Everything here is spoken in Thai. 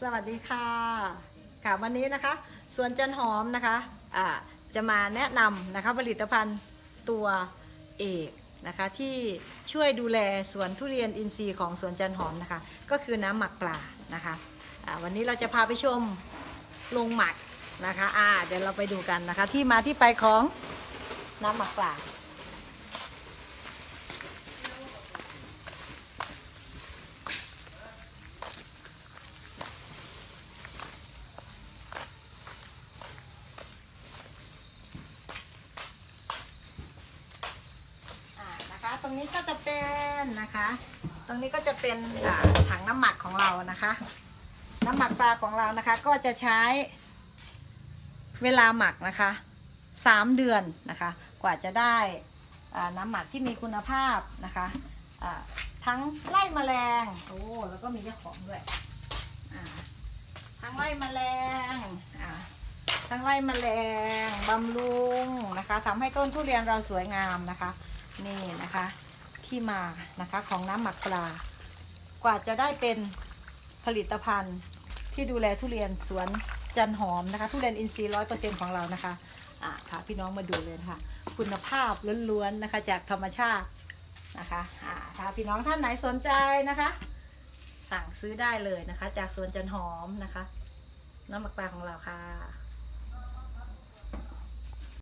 สวัสดีค่ะค่ะวันนี้นะคะสวนจันหอมนะคะอ่าจะมาแนะนำนะคะผลิตภัณฑ์ตัวเอกนะคะที่ช่วยดูแลสวนทุเรียนอินทรีย์ของสวนจันหอมนะคะก็คือน้ำหมักปลานะคะอ่าวันนี้เราจะพาไปชมโรงหมักนะคะอ่าเดี๋ยวเราไปดูกันนะคะที่มาที่ไปของน้ำหมักปลา อ่านะคะ ตรงนี้ก็จะเป็นนะคะ ตรงนี้ก็จะเป็นถังน้ำหมักของเรานะคะ น้ำหมักปลาของเรานะคะ ก็จะใช้เวลาหมักนะคะสามเดือนนะคะ กว่าจะได้น้ำหมักที่มีคุณภาพนะคะทั้งไล่แมลงโอ้แล้วก็มีเจ้าของด้วยทั้งไล่แมลงทั้งไล่แมลงบำรุงนะคะทำให้ต้นทุเรียนเราสวยงามนะคะ นี่นะคะที่มานะคะของน้ำหมักปลา กว่าจะได้เป็นผลิตภัณฑ์ที่ดูแลทุเรียนสวนจันหอมนะคะทุเรียนอินทรีย์ร้อยเปอร์เซ็นของเรานะคะอ่าพาพี่น้องมาดูเลยนะคะคุณภาพล้วนๆนะคะจากธรรมชาตินะคะอ่าถ้าพี่น้องท่านไหนสนใจนะคะ สั่งซื้อได้เลยนะคะ จากสวนจันหอมนะคะ น้ำหมักปลาของเราค่ะ